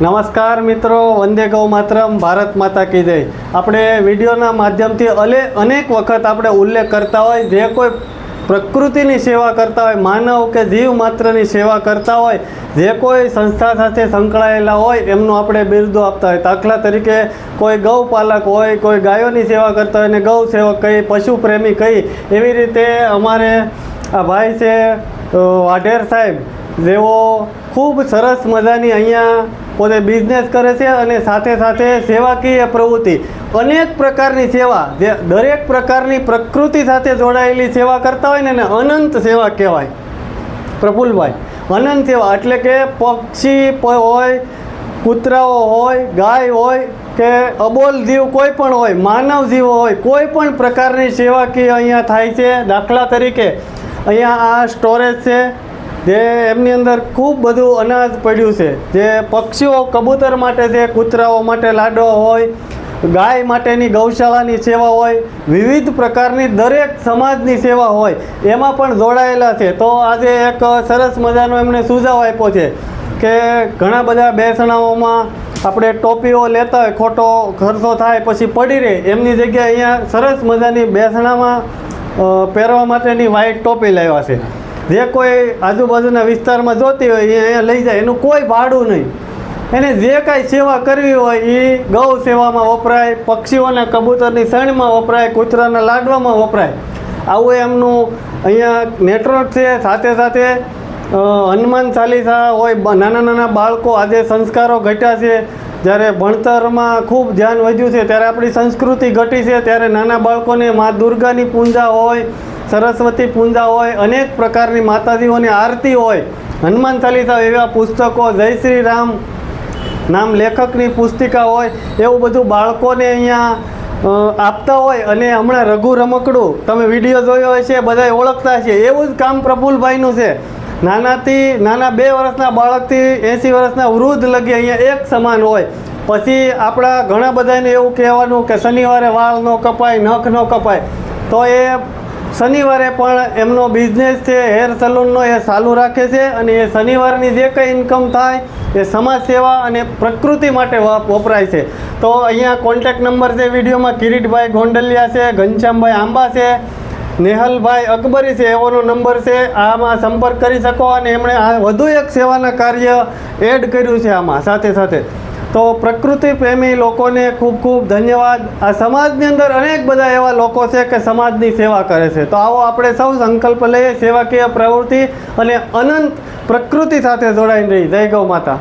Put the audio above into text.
નમસ્કાર મિત્રો, વંદે ગૌ માતરમ ભારત માતા કી જય. આપણે વિડીયોના માધ્યમથી અલે, અનેક વખત આપણે ઉલ્લેખ કરતા હોય, જે કોઈ પ્રકૃતિની સેવા કરતા હોય, માનવ કે જીવ માત્રની સેવા કરતા હોય, જે કોઈ સંસ્થા સાથે સંકળાયેલા હોય, એમનું આપણે બિરદો આપતા હોય. દાખલા તરીકે કોઈ ગૌપાલક હોય, કોઈ ગાયોની સેવા કરતા હોય, ને ગૌ સેવક કહી, પશુ પ્રેમી કહી, એવી રીતે અમારે આ ભાઈ છે વાઢેર સાહેબ, જેઓ ખૂબ સરસ મજાની અહીંયા પોતે બિઝનેસ કરે છે અને સાથે સાથે સેવાકીય પ્રવૃત્તિ. અનેક પ્રકારની સેવા જે દરેક પ્રકારની પ્રકૃતિ સાથે જોડાયેલી સેવા કરતા હોય ને એને અનંત સેવા કહેવાય. પ્રફુલભાઈ, અનંત સેવા એટલે કે પક્ષી હોય, કૂતરાઓ હોય, ગાય હોય, કે અબોલ જીવ કોઈ પણ હોય, માનવ જીવો હોય, કોઈ પણ પ્રકારની સેવાકીય અહીંયા થાય છે. દાખલા તરીકે અહીંયા આ સ્ટોરેજ છે. જે એમની અંદર ખૂબ બધું અનાજ પડ્યું છે. જે પક્ષીઓ કબૂતર માટે છે, કૂતરાઓ માટે લાડો હોય, ગાય માટેની ગૌશાળાની સેવા હોય, વિવિધ પ્રકારની દરેક સમાજની સેવા હોય, એમાં પણ જોડાયેલા છે. તો આજે એક સરસ મજાનો એમણે સુઝાવ આપ્યો છે કે ઘણા બધા બેસણાઓમાં આપણે ટોપીઓ લેતા હોય, ખોટો ખર્ચો થાય પછી પડી રહે, એમની જગ્યાએ અહીંયા સરસ મજાની બેસણામાં પહેરવા માટેની વ્હાઇટ ટોપી લાવ્યા છે. જે કોઈ આજુબાજુના વિસ્તારમાં જોતી હોય, એ અહીંયા લઈ જાય. એનું કોઈ ભાડું નહીં. એને જે કાંઈ સેવા કરવી હોય, એ ગૌ સેવામાં વપરાય, પક્ષીઓના કબૂતરની સણમાં વપરાય, કૂતરાના લાડવામાં વપરાય. આવું એમનું અહીંયા નેટવર્ક છે. સાથે સાથે હનુમાન ચાલીસા હોય નાના નાના બાળકો આજે સંસ્કારો ઘટ્યા છે. જ્યારે ભણતરમાં ખૂબ ધ્યાન વધ્યું છે, ત્યારે આપણી સંસ્કૃતિ ઘટી છે. ત્યારે નાના બાળકોને મા દુર્ગાની પૂજા હોય સરસ્વતી પૂજા હોય, અનેક પ્રકારની માતાજીઓની આરતી હોય, હનુમાન ચાલીસા એવા પુસ્તકો, જય શ્રી રામ નામ લેખકની પુસ્તિકા હોય, એવું બધું બાળકોને અહીંયા આપતા હોય અને હમણાં રઘુ રમકડું, તમે વીડિયો જોયો હોય છે બધા ઓળખતા છે એવું જ કામ પ્રફુલભાઈનું છે. નાનાથી, નાના બે વર્ષના બાળકથી એંસી વર્ષના વૃદ્ધ લગી અહીંયા એક સમાન હોય. પછી આપણા ઘણા બધાને એવું કહેવાનું કે શનિવારે વાળ ન કપાય, નખ ન કપાય. તો એ શનિવારે પણ એમનો બિઝનેસ છે હેર સલૂનનો એ ચાલુ રાખે છે અને એ શનિવારની જે કંઈ ઇન્કમ થાય એ સમાજ સેવા અને પ્રકૃતિ માટે વપરાય છે. તો અહીંયા કોન્ટેક્ટ નંબર છે વિડીયોમાં, કિરીટભાઈ ગોંડલિયા છે, ઘનશ્યામભાઈ આંબા છે, નેહલભાઈ અકબરી છે એવોનો નંબર છે, આમાં સંપર્ક કરી શકો અને એમણે આ વધુ એક સેવાના કાર્ય એડ કર્યું છે આમાં, સાથે સાથે. તો પ્રકૃતિ પ્રેમી લોકોને ખૂબ ખૂબ ધન્યવાદ. આ સમાજની અંદર અનેક બધા એવા લોકો છે કે સમાજની સેવા કરે છે. તો આવો આપણે સૌ સંકલ્પ લઈએ, સેવાકીય પ્રવૃત્તિ અને અનંત પ્રકૃતિ સાથે જોડાઈને રહી. જય ગૌ માતા.